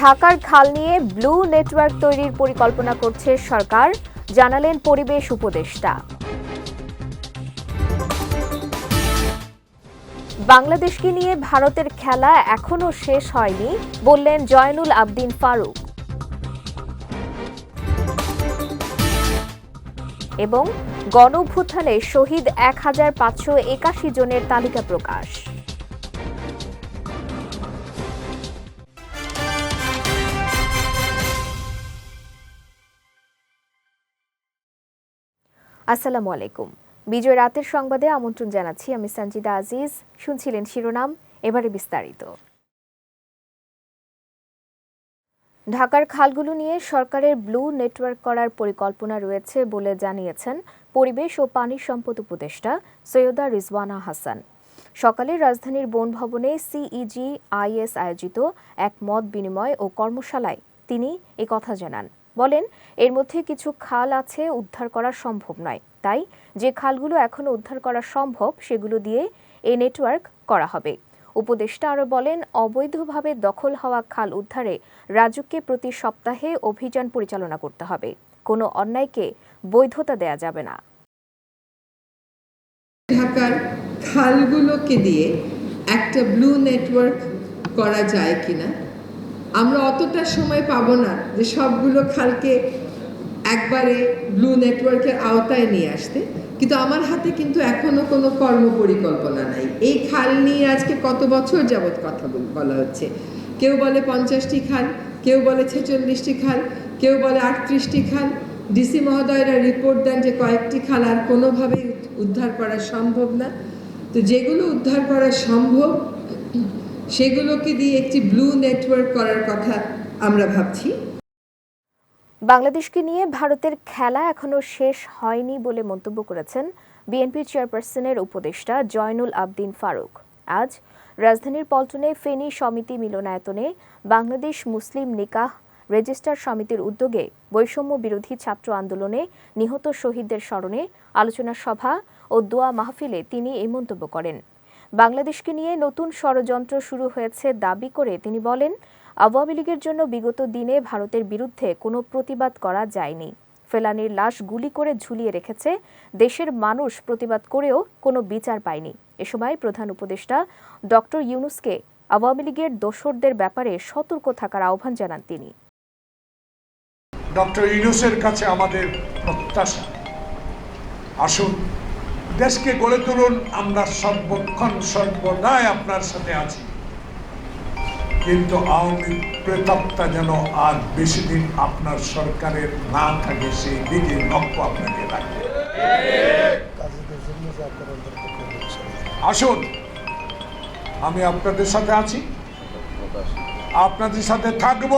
ঢাকার খাল নিয়ে ব্লু নেটওয়ার্ক তৈরির পরিকল্পনা করছে সরকার, জানালেন পরিবেশ উপদেষ্টা। বাংলাদেশকে নিয়ে ভারতের খেলা এখনও শেষ হয়নি, বললেন জয়নুল আবদিন ফারুক। এবং গণভ্যুত্থানে শহীদ এক হাজার পাঁচশো একাশি জনের তালিকা প্রকাশ। আসসালামু আলাইকুম। বিজয় রাতের সংবাদে আমন্ত্রণ জানাচ্ছি আমি সঞ্জিদা আজিজ। শুনছিলেন শিরোনাম, এবারে বিস্তারিত। ঢাকার খালগুলো নিয়ে সরকারের ব্লু নেটওয়ার্ক করার পরিকল্পনা রয়েছে বলে জানিয়েছেন পরিবেশ ও পানি সম্পদ উপদেষ্টা সৈয়দা রিজওয়ানা হাসান। সকালে রাজধানীর বন ভবনে সিইজি আইএস আয়োজিত এক মত বিনিময় ও কর্মশালায় তিনি কথা জানান। বলেন, এর মধ্যে কিছু খাল আছে, উদ্ধার করা সম্ভব নয়। তাই যে খালগুলো এখনও উদ্ধার করা সম্ভব, সেগুলো দিয়ে এই নেটওয়ার্ক করা হবে। উপদেষ্টা আরও বলেন, অবৈধভাবে দখল হওয়া খাল উদ্ধারে রাজুককে প্রতি সপ্তাহে অভিযান পরিচালনা করতে হবে। কোনো অন্যায়কে বৈধতা দেয়া যাবে না। ঢাকার খালগুলোকে দিয়ে একটা ব্লু নেটওয়ার্ক করা যায় কিনা, আমরা অতটা সময় পাবো না যে সবগুলো খালকে একবারে ব্লু নেটওয়ার্কের আওতায় নিয়ে আসতে, কিন্তু আমার হাতে কিন্তু এখনও কোনো কর্ম পরিকল্পনা নাই। এই খাল নিয়ে আজকে কত বছর যাবৎ কথা বলা হচ্ছে? কেউ বলে পঞ্চাশটি খাল, কেউ বলে ছেচল্লিশটি খাল, কেউ বলে আটত্রিশটি খাল। ডিসি মহোদয়রা রিপোর্ট দেন যে কয়েকটি খাল আর কোনোভাবেই উদ্ধার করা সম্ভব না। তো যেগুলো উদ্ধার করা সম্ভব, সেগুলোকে দিয়ে একটি ব্লু নেটওয়ার্ক করার কথা আমরা ভাবছি। বাংলাদেশকে নিয়ে ভারতের খেলা এখনও শেষ হয়নি বলে মন্তব্য করেছেন বিএনপি চেয়ারপারসনের উপদেষ্টা জয়নুল আবদিন ফারুক। আজ রাজধানীর পল্টনে ফেনী সমিতি মিলনায়তনে বাংলাদেশ মুসলিম নিকাহ রেজিস্টার সমিতির উদ্যোগে বৈষম্য বিরোধী ছাত্র আন্দোলনে নিহত শহীদদের স্মরণে আলোচনা সভা ও দোয়া মাহফিলে তিনি এই মন্তব্য করেন। বাংলাদেশকে নিয়ে নতুন ষড়যন্ত্র শুরু হয়েছে দাবি করে তিনি বলেন আওয়ামী লীগের জন্য বিগত দিনে ভারতের বিরুদ্ধে কোনো প্রতিবাদ করা যায়নি। ফেলানির লাশ গুলি করে ঝুলিয়ে রেখেছে দেশের মানুষ প্রতিবাদ করেও কোনো বিচার পায়নি। এ সময় প্রধান উপদেষ্টা ডক্টর ইউনুসকে আওয়ামী লীগের দোসরদের ব্যাপারে সতর্ক থাকার আহ্বান জানান তিনি। ডক্টর ইউনুসের কাছে আমাদের প্রত্যাশা। আসুন, দেশকে গড়ে তুলুন, আমরা সর্বক্ষণ সর্বদাই আপনার সাথে আছি। কিন্তু আওয়ামী প্রেতাত্মা যেন আর বেশি দিন আপনার সরকারের না থাকে, সেই দিকে লক্ষ্য আপনাকে রাখবে আসুন, আমি আপনাদের সাথে আছি। আপনাদের সাথে থাকব।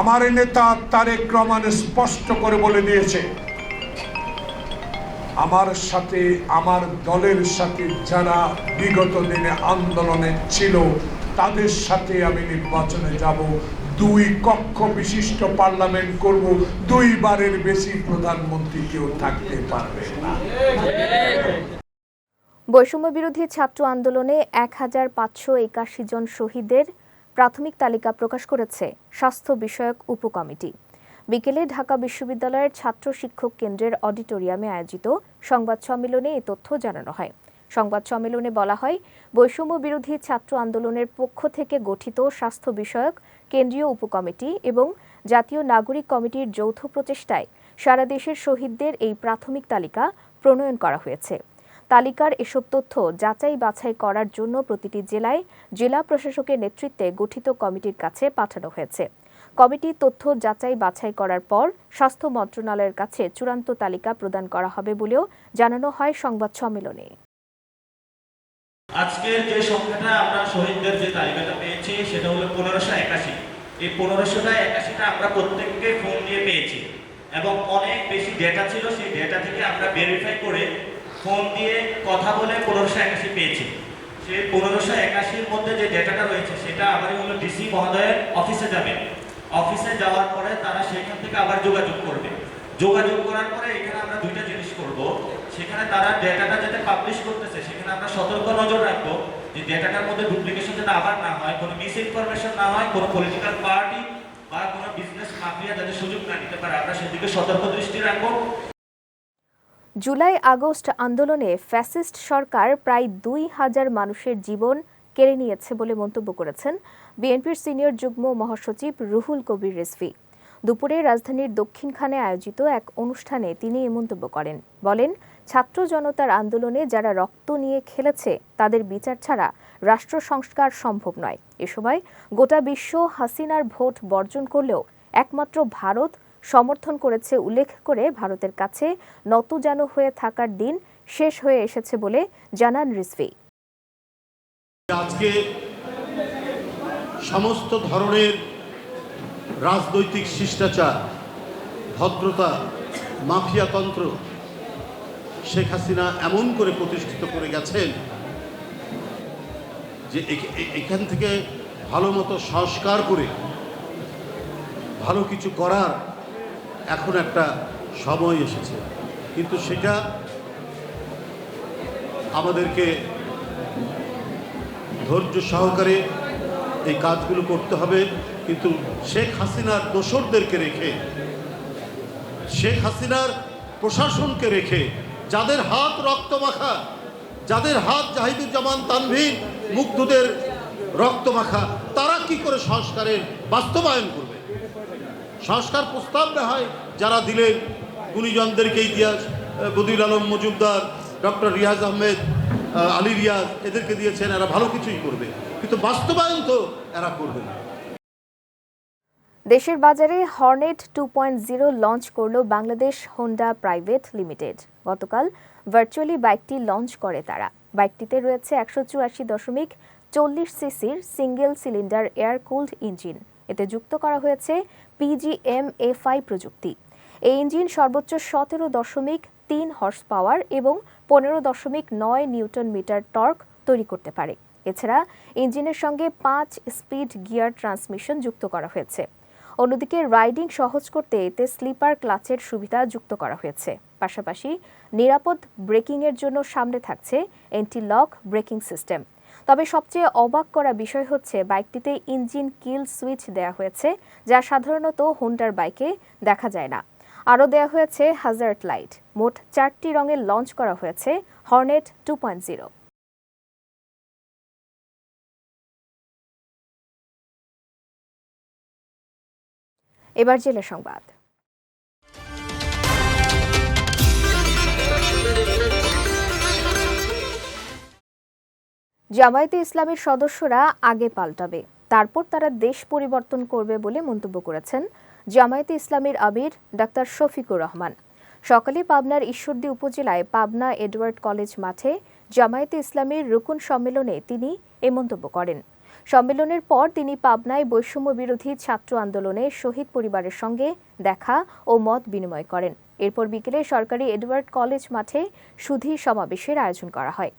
আমার নেতা তারেক রহমান স্পষ্ট করে বলে দিয়েছে, আমার সাথে, আমার দলের সাথে যারা বিগত দিনে আন্দোলনে ছিল তাদের সাথে আমি নির্বাচনে যাব। দুই কক্ষ বিশিষ্ট পার্লামেন্ট করব। দুইবারের বেশি প্রধানমন্ত্রী কেউ থাকতে পারবে না। বৈষম্য বিরোধী ছাত্র আন্দোলনে এক হাজার পাঁচশো একাশি জন শহীদের প্রাথমিক তালিকা প্রকাশ করেছে স্বাস্থ্য বিষয়ক উপকমিটি। বিকেলে ঢাকা বিশ্ববিদ্যালয়ের ছাত্র শিক্ষক কেন্দ্রের অডিটোরিয়ামে আয়োজিত সংবাদ সম্মেলনে এ তথ্য জানানো হয়। সংবাদ সম্মেলনে বলা হয়, বৈষম্য বিরোধী ছাত্র আন্দোলনের পক্ষ থেকে গঠিত স্বাস্থ্য বিষয়ক কেন্দ্রীয় উপকমিটি এবং জাতীয় নাগরিক কমিটির যৌথ প্রচেষ্টায় সারা দেশের শহীদদের এই প্রাথমিক তালিকা প্রণয়ন করা হয়েছে। তালিকার এসব তথ্য যাচাই বাছাই করার জন্য প্রতিটি জেলায় জেলা প্রশাসকের নেতৃত্বে গঠিত কমিটির কাছে পাঠানো হয়েছে। কমিটি তথ্য যাচাই বাছাই করার পর স্বাস্থ্য মন্ত্রণালয়ের কাছে চূড়ান্ত তালিকা প্রদান করা হবে বলেও জানানো হয় সংবাদ সম্মেলনে। আজকের যে সংখ্যাটা আমরা শহীদদের যে তালিকাটা পেয়েছি, সেটা হলো পনেরোশো একাশি। এই পনেরোশোটা একাশিটা আমরা প্রত্যেককে ফোন দিয়ে পেয়েছি। এবং অনেক বেশি ডেটা ছিল, সেই ডেটা থেকে আমরা ভেরিফাই করে ফোন দিয়ে কথা বলে পনেরোশো একাশি পেয়েছি। সেই পনেরোশো একাশির মধ্যে যে ডেটাটা রয়েছে, সেটা আবার হলো ডিসি মহোদয়ের অফিসে যাবে। অফিসে যাওয়ার পরে তারা সেখান থেকে আবার যোগাযোগ করবে। যোগাযোগ করার পরে এখানে আমরা দুইটা জিনিস করব। সেখানে তারা ডেটাটা যাতে পাবলিশ করতেছে, সেখানে আমরা সতর্ক নজর রাখব যে ডেটাটার মধ্যে ডুপ্লিকেশন যাতে আবার না হয়, কোনো মিস ইনফরমেশন না হয়, কোনো পলিটিক্যাল পার্টি বা কোনো বিজনেস মাফিয়া যাতে সুযোগ না নিতে পারে। আমরা সেদিকে সতর্ক দৃষ্টি রাখব। জুলাই আগস্ট আন্দোলনে ফ্যাসিস্ট সরকার প্রায় দুই হাজার মানুষের জীবন কেড়ে নিয়েছে বলে মন্তব্য করেছেন বিএনপির সিনিয়র যুগ্ম মহাসচিব রুহুল কবির রিজভী। দুপুরে রাজধানীর দক্ষিণখানে আয়োজিত এক অনুষ্ঠানে তিনি এ মন্তব্য করেন। বলেন ছাত্র জনতার আন্দোলনে যারা রক্ত নিয়ে খেলেছে, তাদের বিচার ছাড়া রাষ্ট্র সংস্কার সম্ভব নয়। এ সময় গোটা বিশ্ব হাসিনার ভোট বর্জন করলেও একমাত্র ভারত সমর্থন করেছে উল্লেখ করে ভারতের কাছে নতজানু হয়ে থাকার দিন শেষ হয়ে এসেছে বলে জানান রিসভি আজকে সমস্ত ধরনের রাজনৈতিক শিষ্টাচার, ভদ্রতা, মাফিয়াতন্ত্র শেখ হাসিনা এমন করে প্রতিষ্ঠিত করে গেছেন যে এখান থেকে ভালো মতো সংস্কার করে ভালো কিছু করার এখন একটা সময় এসেছে। কিন্তু সেটা আমাদেরকে ধৈর্য সহকারে এই কাজগুলো করতে হবে। কিন্তু শেখ হাসিনার দোসরদেরকে রেখে, শেখ হাসিনার প্রশাসনকে রেখে যাদের হাত রক্তমাখা, যাদের হাত জাহিদুজ্জামান তানভীর মুগ্ধদের রক্তমাখা, তারা কি করে সংস্কারের বাস্তবায়ন করবে? সংস্কার প্রস্তাব না হয় যারা দিলেন গুণীজনদেরকে ইতিহাস বদিউল আলম মজুমদার, ডক্টর রিয়াজ আহমেদ আলী রিয়াজ, এদেরকে দিয়েছেন, এরা ভালো কিছুই করবে। কিন্তু বাস্তবায়ন তো এরা করবে না। দেশের বাজারে Hornet two point zero launch করল বাংলাদেশ হোন্ডা প্রাইভেট লিমিটেড। গতকাল ভার্চুয়ালি বাইকটি লঞ্চ করে তারা। বাইকটিতে রয়েছে একশো চুয়াশি দশমিক চল্লিশ সিসির single cylinder air cooled engine. এতে যুক্ত করা হয়েছে পিজিএম এফআই প্রযুক্তি। এই ইঞ্জিন সর্বোচ্চ সতেরো দশমিক তিন হর্স পাওয়ার এবং পনেরো দশমিক নয় নিউটন মিটার টর্ক তৈরি করতে পারে। এছাড়া ইঞ্জিনের সঙ্গে পাঁচ স্পিড গিয়ার ট্রান্সমিশন যুক্ত করা হয়েছে। অন্যদিকে রাইডিং সহজ করতে এতে স্লিপার ক্লাচের সুবিধা যুক্ত করা হয়েছে। পাশাপাশি নিরাপদ ব্রেকিংয়ের জন্য সামনে থাকছে এন্টি লক ব্রেকিং সিস্টেম। তবে সবচেয়ে অবাক করা বিষয় হচ্ছে বাইকটিতে ইঞ্জিন কিল সুইচ দেওয়া হয়েছে, যা সাধারণত হোন্ডার বাইকে দেখা যায় না। আরও দেওয়া হয়েছে হাজার্ট লাইট মোট চারটি রঙে লঞ্চ করা হয়েছে হর্নেট টু পয়েন্ট জিরো এবার জেলা সংবাদ। জামায়াতে ইসলামের সদস্যরা আগে পাল্টাবে, তারপর তারা দেশ পরিবর্তন করবে বলে মন্তব্য করেছেন জামায়াতে ইসলামের আমির ডাক্তার শফিকুর রহমান। সকালে পাবনার ঈশ্বরদী উপজেলায় পাবনা এডওয়ার্ড কলেজ মাঠে জামায়াতে ইসলামের রুকুন সম্মেলনে তিনি এ মন্তব্য করেন। সম্মেলনের পর তিনি পাবনায় বৈষম্য বিরোধী ছাত্র আন্দোলনে শহীদ পরিবারের সঙ্গে দেখা ও মত বিনিময় করেন। এরপর বিকেলে সরকারি এডওয়ার্ড কলেজ মাঠে সুধী সমাবেশের আয়োজন করা হয়।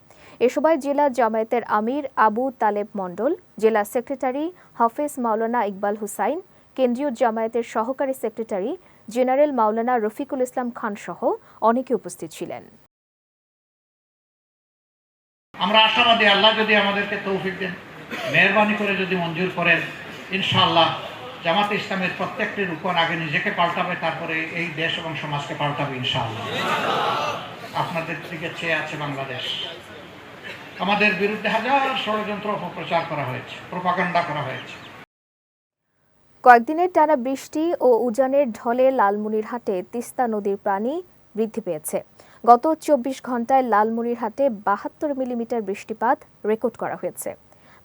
এ সময় জেলা জামায়াতের আমির আবু তালেব মণ্ডল, জেলা সেক্রেটারি হাফেজ মাওলানা ইকবাল হুসাইন, কেন্দ্রীয় জামায়াতের সহকারী সেক্রেটারি জেনারেল মাওলানা রফিকুল ইসলাম খান সহ অনেকে উপস্থিত ছিলেন। আমরা আশাবাদী, আল্লাহ যদি আমাদেরকে তৌফিক দেন, মেহরবানি করে যদি মঞ্জুর করেন, ইনশাআল্লাহ জামাতে ইসলামের প্রত্যেকটি রূপন আগে নিজেকে পাল্টাবে, তারপরে এই দেশ এবং সমাজকে পাল্টাবে, ইনশাআল্লাহ। আপনাদের দিকে চেয়ে আছে বাংলাদেশ। আমাদের বিরুদ্ধে হাজার ষড়যন্ত্র অপপ্রচার করা হয়েছে, প্রপাগান্ডা করা হয়েছে। কয়েকদিনের টানা বৃষ্টি ও উজানের ঢলে লালমনিরহাটে তিস্তা নদীর পানি বৃদ্ধি পেয়েছে। গত চব্বিশ ঘন্টায় লালমনিরহাটে বাহাত্তর মিলিমিটার বৃষ্টিপাত রেকর্ড করা হয়েছে।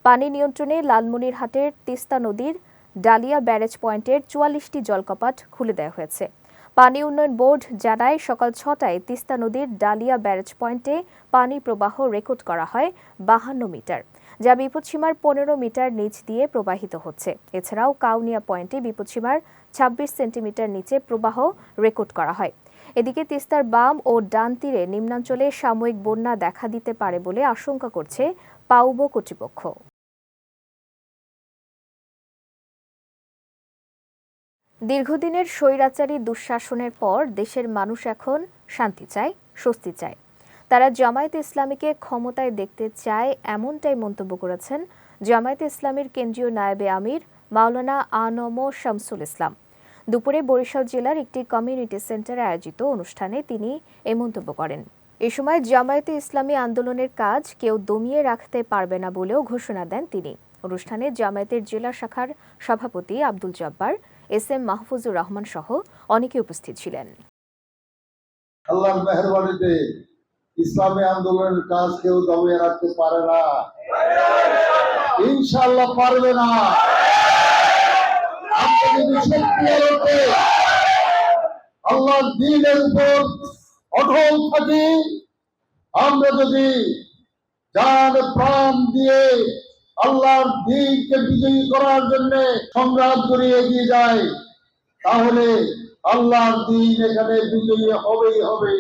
পানি নিয়ন্ত্রণে লালমনিরহাটের তিস্তা নদীর ডালিয়া ব্যারেজ পয়েন্টের চুয়াল্লিশটি জলকপাট খুলে দেওয়া হয়েছে। পানি উন্নয়ন বোর্ড জানায় সকাল ছটায় তিস্তা নদীর ডালিয়া ব্যারেজ পয়েন্টে পানি প্রবাহ রেকর্ড করা হয় বাহান্ন মিটার, যা বিপদসীমার পনেরো মিটার নিচ দিয়ে প্রবাহিত হচ্ছে। এছাড়াও কাউনিয়া পয়েন্টে বিপদসীমার ছাব্বিশ সেন্টিমিটার নিচে প্রবাহ রেকর্ড করা হয়। এদিকে তিস্তার বাম ও ডান তীরে নিম্নাঞ্চলে সাময়িক বন্যা দেখা দিতে পারে বলে আশঙ্কা করছে পাউবো কর্তৃপক্ষ। দীর্ঘদিনের স্বৈরাচারী দুঃশাসনের পর দেশের মানুষ এখন শান্তি চায়, স্বস্তি চায়। তারা জামায়াতে ইসলামীকে ক্ষমতায় দেখতে চায় এমনটাই মন্তব্য করেছেন জামায়াতে ইসলামীর কেন্দ্রীয় নায়েবে আমির মাওলানা আনম শামসুল ইসলাম। দুপুরে বরিশাল জেলার একটি কমিউনিটি সেন্টারে আয়োজিত অনুষ্ঠানে তিনি এই মন্তব্য করেন। এ সময় জামায়াতে ইসলামী আন্দোলনের কাজ কেউ দমিয়ে রাখতে পারবে না বলেও ঘোষণা দেন তিনি। অনুষ্ঠানে জামায়াতের জেলা শাখার সভাপতি আব্দুল জব্বার এস এম মাহফুজুর রহমান সহ অনেকে উপস্থিত ছিলেন। আল্লাহর মেহরবানিতে ইসলামী আন্দোলনের কাজ কেউ দমিয়ে রাখতে পারে না। ইনশাআল্লাহ পারবে না। আল্লাহর দিনের উপর অটল থাকি, আমরা যদি প্রাণ দিয়ে আল্লাহর দিনকে বিজয়ী করার জন্য সংগ্রাম করে এগিয়ে যাই তাহলে আল্লাহর দিন এখানে বিজয়ী হবেই হবে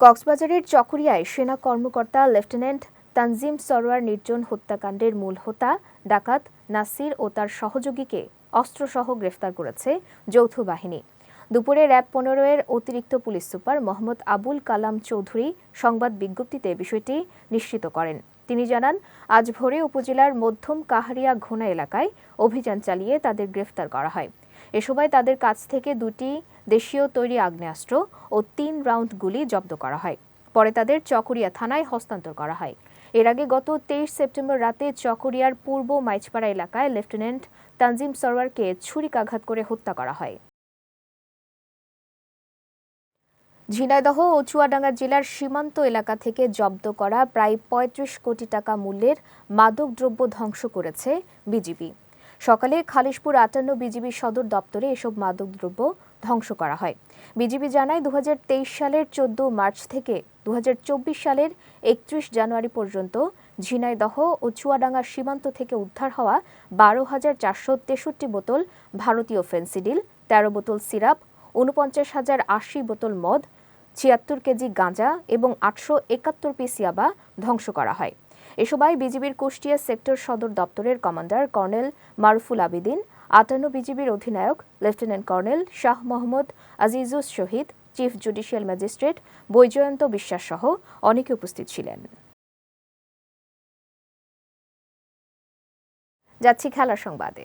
কক্সবাজারের চকরিয়ায় সেনা কর্মকর্তা লেফটেন্যান্ট তানজিম সরোয়ার নির্জন হত্যাকাণ্ডের মূল হোতা, ডাকাত, নাসির ও তার সহযোগীকে অস্ত্রসহ গ্রেফতার করেছে যৌথ বাহিনী। দুপুরে র্যাব পনেরো এর অতিরিক্ত পুলিশ সুপার মোহাম্মদ আবুল কালাম চৌধুরী সংবাদ বিজ্ঞপ্তিতে বিষয়টি নিশ্চিত করেন। তিনি জানান, আজ ভোরে উপজেলার মধ্যম কাহারিয়া ঘোনা এলাকায় অভিযান চালিয়ে তাদের গ্রেফতার করা হয়। এ সময় তাদের কাছ থেকে দুটি দেশীয় তৈরি আগ্নেয়াস্ত্র ও তিন রাউন্ড গুলি জব্দ করা হয়। পরে তাদের চকরিয়া থানায় হস্তান্তর করা হয়। এর আগে গত তেইশ সেপ্টেম্বর রাতে চকরিয়ার পূর্ব মাইচপাড়া এলাকায় লেফটেন্যান্ট তানজিম সরওয়ারকে ছুরিকাঘাত করে হত্যা করা হয়। ঝিনাইদহ ও চুয়াডাঙ্গা জেলার সীমান্ত এলাকা থেকে জব্দ করা প্রায় পঁয়ত্রিশ কোটি টাকা মূল্যের মাদকদ্রব্য ধ্বংস করেছে বিজিবি। সকালে খালিশপুর আটান্ন বিজিবি সদর দপ্তরে এসব মাদকদ্রব্য ধ্বংস করা হয়। বিজিবি জানায় দু হাজার তেইশ সালের চোদ্দ মার্চ থেকে দু হাজার চব্বিশ সালের একত্রিশ জানুয়ারি পর্যন্ত ঝিনাইদহ ও চুয়াডাঙ্গা সীমান্ত থেকে উদ্ধার হওয়া বারো হাজার চারশো তেষট্টি বোতল ভারতীয় ফেন্সিডিল, তেরো বোতল সিরাপ উনপঞ্চাশ হাজার আশি বোতল মদ ছিয়াত্তর কেজি গাঁজা এবং আটশো একাত্তর পিস ইয়াবা ধ্বংস করা হয়। এ সময় বিজিবির কুষ্টিয়া সেক্টর সদর দপ্তরের কমান্ডার কর্নেল মারুফুল আবিদিন, আটান্ন বিজিবির অধিনায়ক lieutenant colonel Shah Mohammad Azizus Shahid, chief judicial magistrate Baijayanta Biswas সহ অনেকে উপস্থিত ছিলেন। যাচ্ছি খেলার সংবাদে।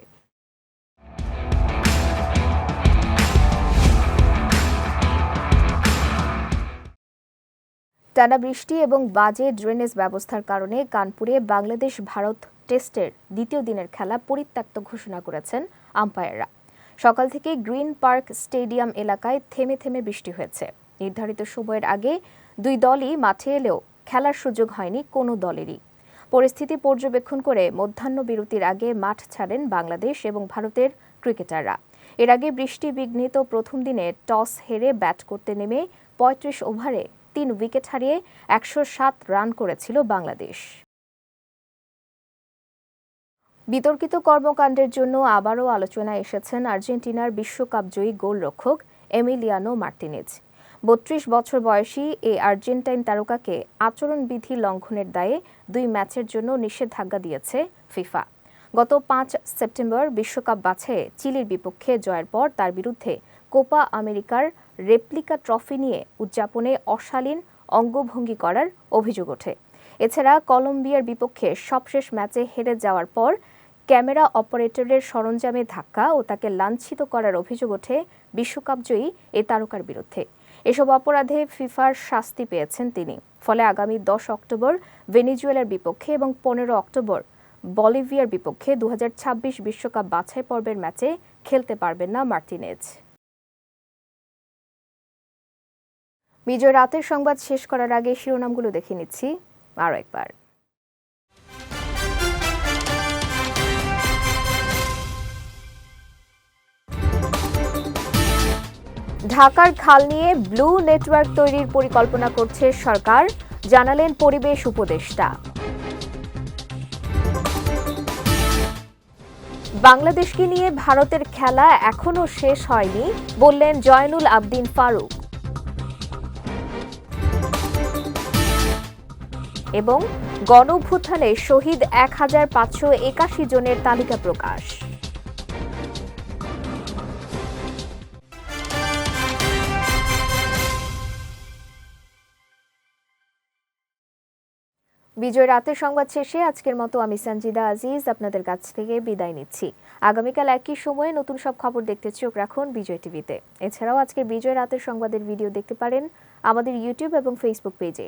টানা বৃষ্টি এবং বাজে ড্রেনেজ ব্যবস্থার কারণে কানপুরে বাংলাদেশ ভারত টেস্টের দ্বিতীয় দিনের খেলা পরিত্যক্ত ঘোষণা করেছেন আম্পায়াররা। সকাল থেকে গ্রিন পার্ক স্টেডিয়াম এলাকায় থেমে থেমে বৃষ্টি হয়েছে। নির্ধারিত সময়ের আগে দুই দলই মাঠে এলেও খেলার সুযোগ হয়নি কোনো দলেরই। পরিস্থিতি পর্যবেক্ষণ করে মধ্যাহ্ন বিরতির আগে মাঠ ছাড়েন বাংলাদেশ এবং ভারতের ক্রিকেটাররা। এর আগে বৃষ্টি বিঘ্নিত প্রথম দিনে টস হেরে ব্যাট করতে নেমে পঁয়ত্রিশ ওভারে তিন উইকেট হারিয়ে একশো সাত রান করেছিল বাংলাদেশ। বিতর্কিত কর্মকাণ্ডের জন্য আবারও আলোচনায় এসেছেন আর্জেন্টিনার বিশ্বকাপ জয়ী গোলরক্ষক এমিলিয়ানো মার্টিনেজ। বত্রিশ বছর বয়সী এই আর্জেন্টাইন তারকাকে আচরণবিধি লঙ্ঘনের দায়ে দুই ম্যাচের জন্য নিষেধাজ্ঞা দিয়েছে ফিফা। গত পাঁচ সেপ্টেম্বর বিশ্বকাপ বাছাইয়ে চিলির বিপক্ষে জয়ের পর তার বিরুদ্ধে কোপা আমেরিকার রেপ্লিকা ট্রফি নিয়ে উদযাপনে অশালীন অঙ্গভঙ্গি করার অভিযোগ ওঠে। এছাড়া কলম্বিয়ার বিপক্ষে সবশেষ ম্যাচে হেরে যাওয়ার পর ক্যামেরা অপারেটরের সরঞ্জামে ধাক্কা ও তাকে লাঞ্ছিত করার অভিযোগ ওঠে বিশ্বকাপজয়ী এ তারকার বিরুদ্ধে। এসব অপরাধে ফিফার শাস্তি পেয়েছেন তিনি। ফলে আগামী দশ অক্টোবর ভেনিজুয়েলার বিপক্ষে এবং পনেরো অক্টোবর বলিভিয়ার বিপক্ষে দু বিশ্বকাপ বাছাই পর্বের ম্যাচে খেলতে পারবেন না মার্টিনেজ। বিজয় রাতের সংবাদ শেষ করার আগে শিরোনামগুলো দেখে নিচ্ছি আরও একবার। ঢাকার খাল নিয়ে ব্লু নেটওয়ার্ক তৈরির পরিকল্পনা করছে সরকার, জানালেন পরিবেশ উপদেষ্টা। বাংলাদেশকে নিয়ে ভারতের খেলা এখনও শেষ হয়নি, বললেন জয়নুল আবদিন ফারুক। এবং গণভ্যুত্থানে শহীদ এক হাজার পাঁচশো একাশি জনের তালিকা প্রকাশ। বিজয় রাতের সংবাদ শেষে আজকের মতো আমি সঞ্জিদা আজিজ আপনাদের কাছ থেকে বিদায় নিচ্ছি। আগামীকাল একই সময়ে নতুন সব খবর দেখতে চোখ রাখুন বিজয় টিভিতে। এছাড়াও আজকের বিজয় রাতের সংবাদের ভিডিও দেখতে পারেন আমাদের ইউটিউব এবং ফেসবুক পেজে।